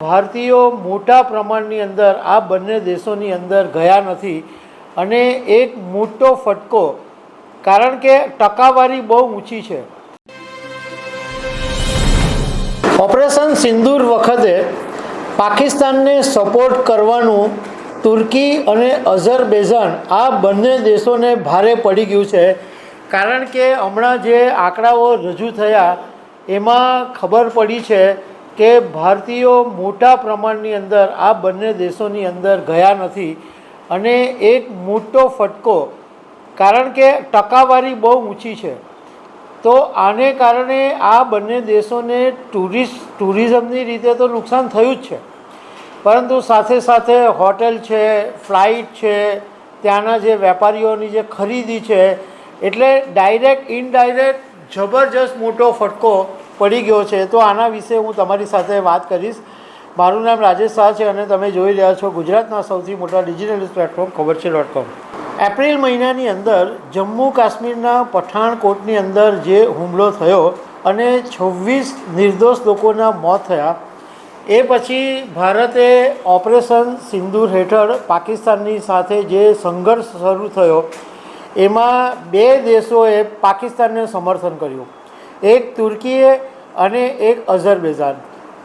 ભારતીયો મોટા પ્રમાણની અંદર, આ બંને દેશોની અંદર ગયા નથી. અને એક મોટો ફટકો, કારણ કે ટકાવારી બહુ ઊંચી છે. ઓપરેશન સિંદૂર વખતે પાકિસ્તાનને સપોર્ટ કરવાનું તુર્કી અને અઝરબેઝાન, આ બંને દેશોને ભારે પડી ગયું છે. કારણ કે હમણાં જે આંકડાઓ રજૂ થયા, એમાં ખબર પડી છે કે ભારતીયો મોટા પ્રમાણની અંદર આ બંને દેશોની અંદર ગયા નથી અને એક મોટો ફટકો, કારણ કે ટકાવારી બહુ ઊંચી છે. તો આને કારણે આ બંને દેશોને ટુરિસ્ટ ટુરિઝમની રીતે તો નુકસાન થયું જ છે. પરંતુ સાથે સાથે હોટેલ છે, ફ્લાઇટ છે, ત્યાંના જે વેપારીઓની જે ખરીદી છે, એટલે ડાયરેક્ટ, ઇનડાયરેક્ટ જબરજસ્ત મોટો ફટકો પડી ગયો છે, તો આના વિશે હું તમારી સાથે વાત કરીશ. મારું નામ રાજેશ શાહ છે અને તમે જોઈ રહ્યા છો ગુજરાતના સૌથી મોટા ડિજિટલ પ્લેટફોર્મ ખબર છે ડોટ કોમ એપ્રિલ મહિનાની અંદર જમ્મુ કાશ્મીરના પઠાણકોટની અંદર જે હુમલો થયો અને છવ્વીસ નિર્દોષ લોકોના મોત થયા, એ પછી ભારતે ઓપરેશન સિંદૂર હેઠળ પાકિસ્તાનની સાથે જે સંઘર્ષ શરૂ થયો, એમાં બે દેશોએ પાકિસ્તાનને સમર્થન કર્યું. એક તુર્કીએ અને એક અઝરબેઝાન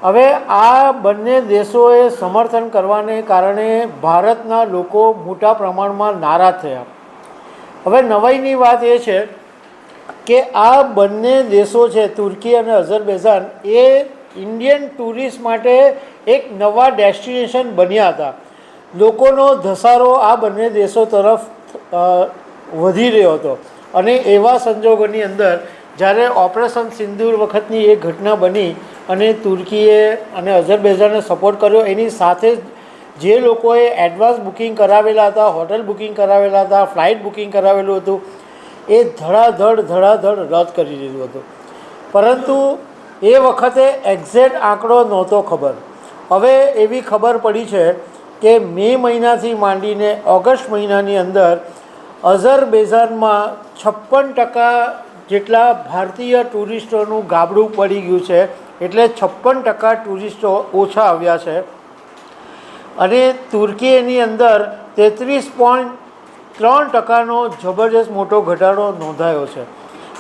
હવે આ બંને દેશોએ સમર્થન કરવાને કારણે ભારતના લોકો મોટા પ્રમાણમાં નારાજ થયા. હવે નવાઈની વાત એ છે કે આ બંને દેશો છે, તુર્કી અને અઝરબેઝાન એ ઇન્ડિયન ટુરિસ્ટ માટે એક નવા ડેસ્ટિનેશન બન્યા હતા. લોકોનો ધસારો આ બંને દેશો તરફ વધી રહ્યો હતો. અને એવા સંજોગોની અંદર જ્યારે ઓપરેશન સિંદૂર વખતની એક ઘટના બની અને તુર્કીએ અને અઝરબૈજાને સપોર્ટ કર્યો, એની સાથે જ જે લોકોએ એડવાન્સ બુકિંગ કરાવેલા હતા હોટલ બુકિંગ કરાવેલા હતા ફ્લાઇટ બુકિંગ કરાવેલું હતું, એ ધડાધડ ધડાધડ રદ કરી દીધું હતું. પરંતુ એ વખતે એક્ઝેક્ટ આંકડો નહોતો ખબર. હવે એવી ખબર પડી છે કે મે મહિનાથી માંડીને ઓગસ્ટ મહિનાની અંદર અઝરબૈજાનમાં છપ્પન ટકા જેટલા ભારતીય ટુરિસ્ટોનું ગાબડું પડી ગયું છે, એટલે છપ્પન ટકા ટુરિસ્ટો ઓછા આવ્યા છે. અને તુર્કીની અંદર તેત્રીસ પોઈન્ટ ત્રણ ટકાનો જબરજસ્ત મોટો ઘટાડો નોંધાયો છે.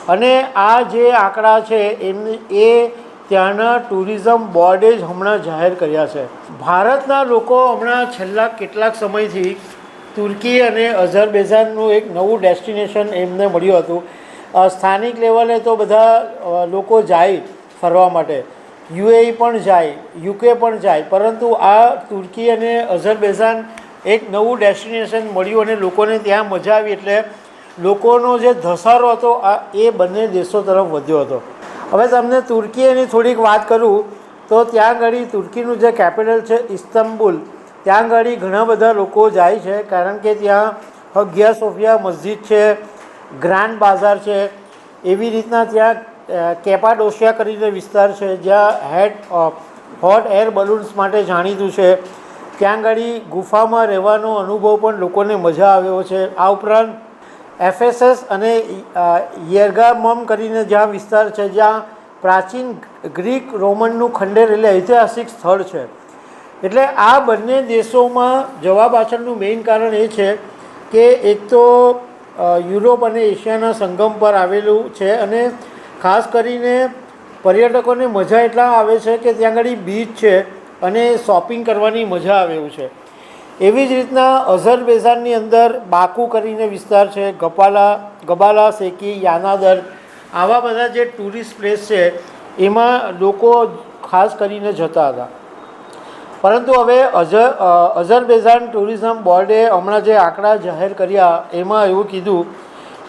અને આ જે આંકડા છે એમની એ ત્યાંના ટુરિઝમ બોર્ડે જ હમણાં જાહેર કર્યા છે. ભારતના લોકો હમણાં છેલ્લા કેટલાક સમયથી તુર્કી અને અઝરબેઝાનનું એક નવું ડેસ્ટિનેશન એમને મળ્યું હતું. સ્થાનિક લેવલે તો બધા લોકો જાય ફરવા માટે. યુએઈ પણ જાય, યુકે પણ જાય, પરંતુ આ તુર્કી અને અઝરબેઝાન એક નવું ડેસ્ટિનેશન મળ્યું અને લોકોને ત્યાં મજા આવી એટલે લોકોનો જે ધસારો હતો, આ એ બંને દેશો તરફ વધ્યો હતો. હવે તમને તુર્કીની થોડીક વાત કરું, તો ત્યાં આગળ તુર્કીનું જે કેપિટલ છે ઇસ્તંબુલ, ત્યાં આગળ ઘણા બધા લોકો જાય છે, કારણ કે ત્યાં હગિયા સોફિયા મસ્જિદ છે ગ્રાન્ડ બાઝાર છે. એવી રીતના ત્યાં કેપાડોશિયા કરીને વિસ્તાર છે, જ્યાં હેડ હોટ એર બલૂન્સ માટે જાણીતું છે. ત્યાં આગળ ગુફામાં રહેવાનો અનુભવ પણ લોકોને મજા આવ્યો છે. આ ઉપરાંત એફએસએસ અને યર્ગામમ કરીને જ્યાં વિસ્તાર છે, જ્યાં પ્રાચીન ગ્રીક રોમનનું ખંડેર એટલે ઐતિહાસિક સ્થળ છે. એટલે આ બંને દેશોમાં જવા પાછળનું મેઇન કારણ એ છે કે એક તો યુરોપ અને એશિયાના સંગમ પર આવેલું છે અને ખાસ કરીને પર્યટકોને મજા એટલા આવે છે કે ત્યાં આગળ બીચ છે અને શોપિંગ કરવાની મજા આવે એવું છે. એવી જ રીતના અઝરબેઝાનની અંદર બાકુ કરીને વિસ્તાર છે, ગપાલા, ગબાલા શેકી યાનાદર આવા બધા જે ટુરિસ્ટ પ્લેસ છે, એમાં લોકો ખાસ કરીને જતા હતા. પરંતુ હવે અઝર અઝરબેઝાન ટુરિઝમ બોર્ડે હમણાં જે આંકડા જાહેર કર્યા, એમાં એવું કીધું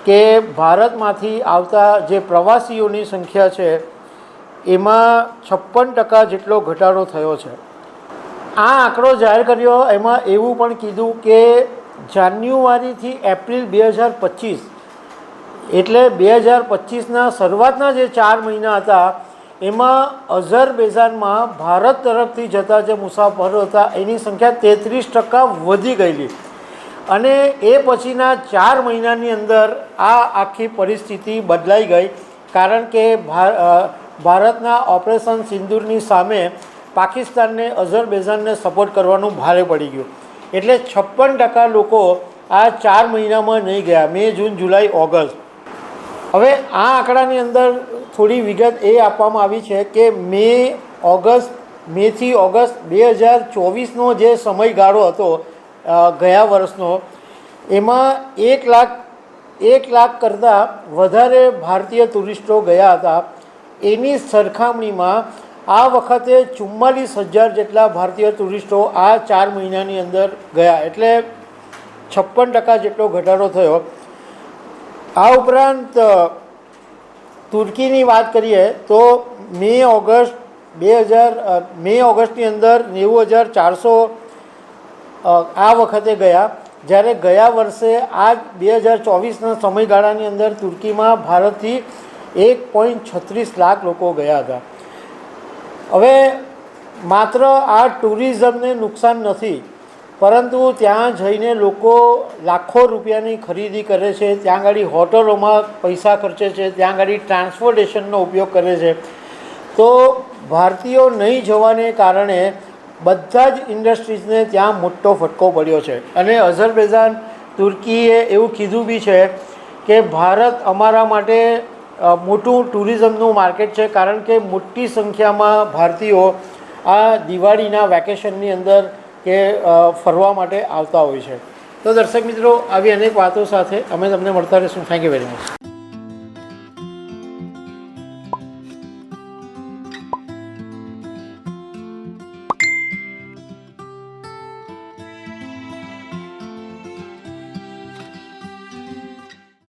કે ભારતમાંથી આવતા જે પ્રવાસીઓની સંખ્યા છે, એમાં છપ્પન ટકા જેટલો ઘટાડો થયો છે. આ આંકડો જાહેર કર્યો, એમાં એવું પણ કીધું કે જાન્યુઆરીથી એપ્રિલ બે હજાર પચીસ એટલે બે હજાર પચીસના શરૂઆતના જે ચાર મહિના હતા એમાં અઝરબેઝાનમાં ભારત તરફથી જતા જે મુસાફરો હતા, એની સંખ્યા તેત્રીસ ટકા વધી ગયેલી. અને એ પછીના ચાર મહિનાની અંદર આ આખી પરિસ્થિતિ બદલાઈ ગઈ. કારણ કે ભારતના ઓપરેશન સિંદૂરની સામે પાકિસ્તાનને અઝરબેઝાનને સપોર્ટ કરવાનું ભારે પડી ગયું. એટલે છપ્પન ટકા લોકો આ ચાર મહિનામાં નહીં ગયા. મે, જૂન, જુલાઈ, ઓગસ્ટ. હવે આ આંકડાની અંદર થોડી વિગત એ આપવામાં આવી છે કે મે ઓગસ્ટ મેથી ઓગસ્ટ બે હજાર ચોવીસનો જે સમયગાળો હતો ગયા વર્ષનો, એમાં એક લાખ એક લાખ કરતાં વધારે ભારતીય ટુરિસ્ટો ગયા હતા. એની સરખામણીમાં આ વખતે ચુમ્માલીસ હજાર જેટલા ભારતીય ટુરિસ્ટો આ ચાર મહિનાની અંદર ગયા. એટલે છપ્પન ટકા જેટલો ઘટાડો થયો. આ ઉપરાંત તુર્કીની વાત કરીએ, તો મે ઓગસ્ટ બે હજાર મે ઓગસ્ટની અંદર નેવું હજાર ચારસો આ વખતે ગયા. જ્યારે ગયા વર્ષે આ બે હજાર ચોવીસના સમયગાળાની અંદર તુર્કીમાં ભારતથી એક પોઈન્ટ છત્રીસ લાખ લોકો ગયા હતા. હવે માત્ર આ ટુરિઝમને નુકસાન નથી પરંતુ ત્યાં જઈને લોકો લાખો રૂપિયાની ખરીદી કરે છે, ત્યાં આગળ હોટલોમાં પૈસા ખર્ચે છે, ત્યાં આગળ ટ્રાન્સપોર્ટેશનનો ઉપયોગ કરે છે. તો ભારતીયો નહીં જવાને કારણે બધા જ ઇન્ડસ્ટ્રીઝને ત્યાં મોટો ફટકો પડ્યો છે. અને અઝરબૈજાન તુર્કીએ એવું કીધું બી છે કે ભારત અમારા માટે મોટું ટુરિઝમનું માર્કેટ છે, કારણ કે મોટી સંખ્યામાં ભારતીયો આ દિવાળીના વેકેશનની અંદર કે ફરવા માટે આવતા હોય છે. તો દર્શક મિત્રો, આવી અનેક વાતો સાથે અમે તમને મળતા રહીશું. Thank you very much